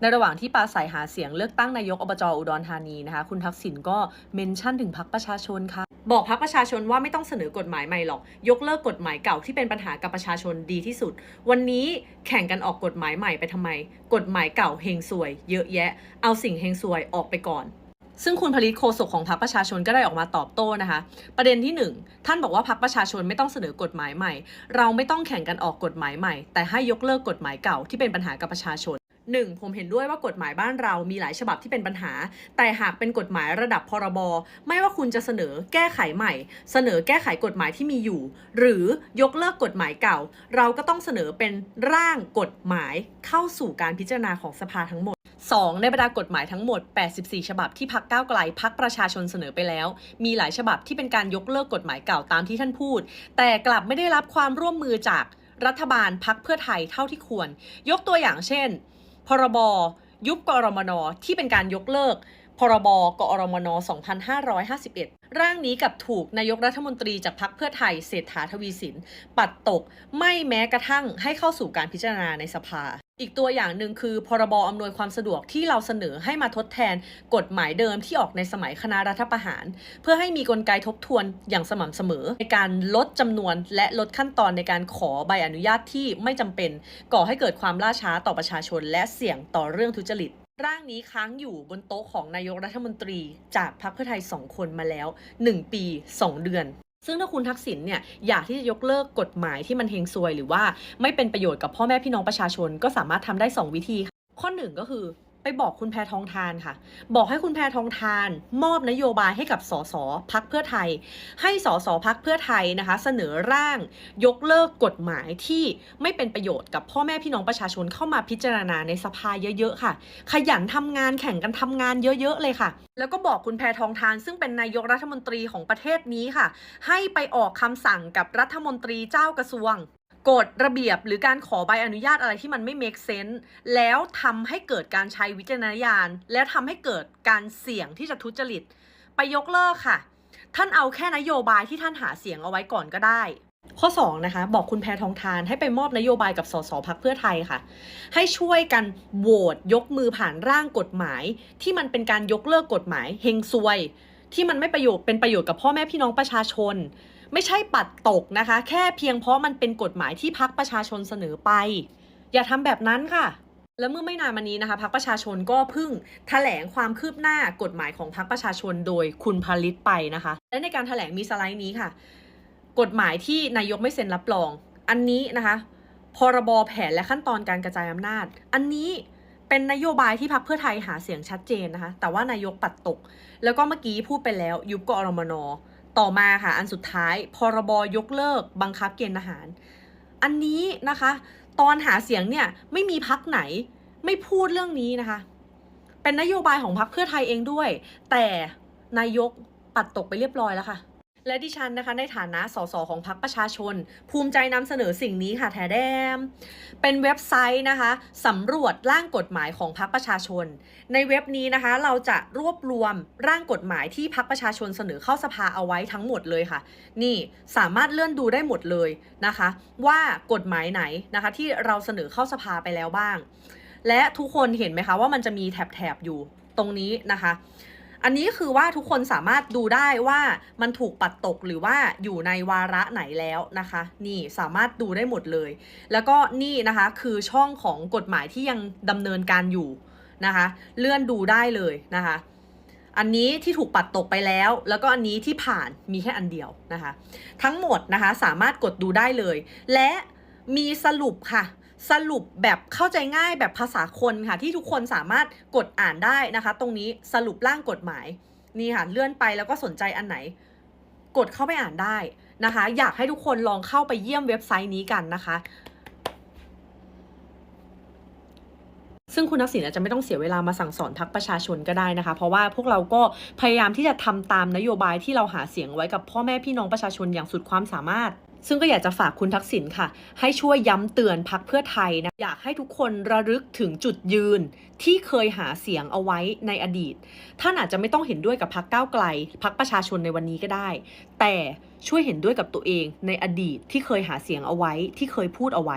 ในระหว่างที่ปราศัยหาเสียงเลือกตั้งนายกอบจอุดรธานีนะคะ คุณทักษิณก็เมนชั่นถึงพักประชาชนค่ะ บอกพักประชาชนว่าไม่ต้องเสนอกฎหมายใหม่หรอก ยกเลิกกฎหมายเก่าที่เป็นปัญหากับประชาชนดีที่สุด วันนี้แข่งกันออกกฎหมายใหม่ไปทำไม กฎหมายเก่าเฮงซวย เยอะแยะ เอาสิ่งเฮงซวยออกไปก่อนซึ่งคุณผลิตโฆษกของพรรคประชาชนก็ได้ออกมาตอบโต้นะคะ ประเด็นที่หนึ่งท่านบอกว่าพรรคประชาชนไม่ต้องเสนอกฎหมายใหม่ เราไม่ต้องแข่งกันออกกฎหมายใหม่ แต่ให้ยกเลิกกฎหมายเก่าที่เป็นปัญหากับประชาชน หนึ่งผมเห็นด้วยว่ากฎหมายบ้านเรามีหลายฉบับที่เป็นปัญหา แต่หากเป็นกฎหมายระดับพรบ ไม่ว่าคุณจะเสนอแก้ไขใหม่ เสนอแก้ไขกฎหมายที่มีอยู่ หรือยกเลิกกฎหมายเก่า เราก็ต้องเสนอเป็นร่างกฎหมายเข้าสู่การพิจารณาของสภาทั้งหมด 2. ในบรรดากฎหมายทั้งหมด 84 ฉบับที่พักก้าวไกลพักประชาชนเสนอไปแล้ว มีหลายฉบับที่เป็นการยกเลิกกฎหมายเก่าตามที่ท่านพูด แต่กลับไม่ได้รับความร่วมมือจากรัฐบาลพักเพื่อไทยเท่าที่ควร ยกตัวอย่างเช่น พรบยุบกรมนที่เป็นการยกเลิก พรบกอรมน 2551 ร่างนี้กับถูกนายกรัฐมนตรีจากพรรคเพื่อไทยเศรษฐาทวีสิน ปัดตกไม่แม้กระทั่งให้เข้าสู่การพิจารณาในสภา อีกตัวอย่างหนึ่งคือ พรบอำนวยความสะดวกที่เราเสนอให้มาทดแทนกฎหมายเดิมที่ออกในสมัยคณะรัฐประหาร เพื่อให้มีกลไกทบทวนอย่างสม่ำเสมอ ในการลดจำนวนและลดขั้นตอนในการขอใบอนุญาตที่ไม่จำเป็น ก่อให้เกิดความล่าช้าต่อประชาชน และเสี่ยงต่อเรื่องทุจริตร่างนี้ค้างอยู่บนโต๊ะของนายกรัฐมนตรี จากพรรคเพื่อไทย 2 คนมาแล้ว 1 ปี 2 เดือน ซึ่งถ้าคุณทักษิณเนี่ยอยากที่จะยกเลิกกฎหมายที่มันเฮงซวย หรือว่าไม่เป็นประโยชน์กับพ่อแม่พี่น้องประชาชนก็สามารถทำได้ 2 วิธีค่ะข้อหนึ่งก็คือ ไปบอกคุณแพทองทานค่ะ บอกให้คุณแพทองทาน มอบนโยบายให้กับสสพักเพื่อไทย ให้สสพักเพื่อไทยนะคะ เสนอร่าง ยกเลิกกฎหมายที่ไม่เป็นประโยชน์กับพ่อแม่พี่น้องประชาชนเข้ามาพิจารณาในสภาเยอะๆค่ะ ขยันทำงานแข่งกันทำงานเยอะๆเลยค่ะ แล้วก็บอกคุณแพทองทาน ซึ่งเป็นนายกรัฐมนตรีของประเทศนี้ค่ะ ให้ไปออกคำสั่งกับรัฐมนตรีเจ้ากระทรวง กฎระเบียบหรือการขอใบอนุญาตอะไรที่มันไม่ make sense แล้วทำให้เกิดการใช้วิจารณญาณ แล้วทำให้เกิดการเสี่ยงที่จะทุจริต ไปยกเลิกค่ะ ท่านเอาแค่นโยบายที่ท่านหาเสียงเอาไว้ก่อนก็ได้ ข้อ2นะคะบอกคุณแพทองทานให้ไปมอบนโยบายกับสสพักเพื่อไทยค่ะ ให้ช่วยกันโหวตยกมือผ่านร่างกฎหมาย ที่มันเป็นการยกเลิกกฎหมายเฮงซวย ที่มันไม่ประโยชน์เป็นประโยชน์กับพ่อแม่พี่น้องประชาชน ไม่ใช่ปัดตกนะคะ แค่เพียงเพราะมันเป็นกฎหมายที่พักประชาชนเสนอไป อย่าทำแบบนั้นค่ะและเมื่อไม่นานมานี้นะคะพักประชาชนก็เพิ่งแถลงความคืบหน้ากฎหมายของพักประชาชนโดยคุณพลิตไปนะคะ และในการแถลงมีสไลด์นี้ค่ะ กฎหมายที่นายกไม่เซ็นรับรอง อันนี้นะคะพรบแผนและขั้นตอนการกระจายอำนาจ อันนี้เป็นนโยบายที่พักเพื่อไทยหาเสียงชัดเจนนะคะ แต่ว่านายกปัดตก แล้วก็เมื่อกี้พูดไปแล้วยุบกอรมน ต่อมาค่ะอันสุดท้ายพรบยกเลิกบังคับเกณฑ์ทหาร อันนี้นะคะ ตอนหาเสียงเนี่ยไม่มีพักไหนไม่พูดเรื่องนี้นะคะ เป็นนโยบายของพักเพื่อไทยเองด้วย แต่นายกปัดตกไปเรียบร้อยแล้วค่ะ และดิฉันนะคะในฐานะสสของพรรคประชาชน ภูมิใจนำเสนอสิ่งนี้ค่ะแทแดม เป็นเว็บไซต์นะคะสำรวจร่างกฎหมายของพรรคประชาชน ในเว็บนี้นะคะ เราจะรวบรวมร่างกฎหมายที่พรรคประชาชนเสนอเข้าสภาเอาไว้ทั้งหมดเลยค่ะ นี่สามารถเลื่อนดูได้หมดเลยนะคะ ว่ากฎหมายไหนนะคะที่เราเสนอเข้าสภาไปแล้วบ้าง และทุกคนเห็นไหมคะว่ามันจะมีแถบๆอยู่ตรงนี้นะคะ อันนี้คือว่าทุกคนสามารถดูได้ว่ามันถูกปัดตกหรือว่าอยู่ในวาระไหนแล้วนะคะ นี่สามารถดูได้หมดเลย แล้วก็นี่นะคะคือช่องของกฎหมายที่ยังดำเนินการอยู่นะคะ เลื่อนดูได้เลยนะคะ อันนี้ที่ถูกปัดตกไปแล้ว แล้วก็อันนี้ที่ผ่านมีแค่อันเดียวนะคะ ทั้งหมดนะคะสามารถกดดูได้เลย และมีสรุปค่ะ สรุปแบบเข้าใจง่ายแบบภาษาคนค่ะ ที่ทุกคนสามารถกดอ่านได้นะคะ ตรงนี้สรุปร่างกฎหมายนี่ค่ะเลื่อนไปแล้วก็สนใจอันไหน กดเข้าไปอ่านได้นะคะ อยากให้ทุกคนลองเข้าไปเยี่ยมเว็บไซต์นี้กันนะคะ ซึ่งคุณทักษิณอาจจะไม่ต้องเสียเวลามาสั่งสอนพักประชาชนก็ได้นะคะ เพราะว่าพวกเราก็พยายามที่จะทำตามนโยบายที่เราหาเสียงไว้กับพ่อแม่พี่น้องประชาชนอย่างสุดความสามารถซึ่งก็อยากจะฝากคุณทักษิณค่ะ ให้ช่วยย้ำเตือนพักเพื่อไทยนะ อยากให้ทุกคนระลึกถึงจุดยืนที่เคยหาเสียงเอาไว้ในอดีต ท่านอาจจะไม่ต้องเห็นด้วยกับพักก้าวไกล พักประชาชนในวันนี้ก็ได้ แต่ช่วยเห็นด้วยกับตัวเองในอดีตที่เคยหาเสียงเอาไว้ที่เคยพูดเอาไว้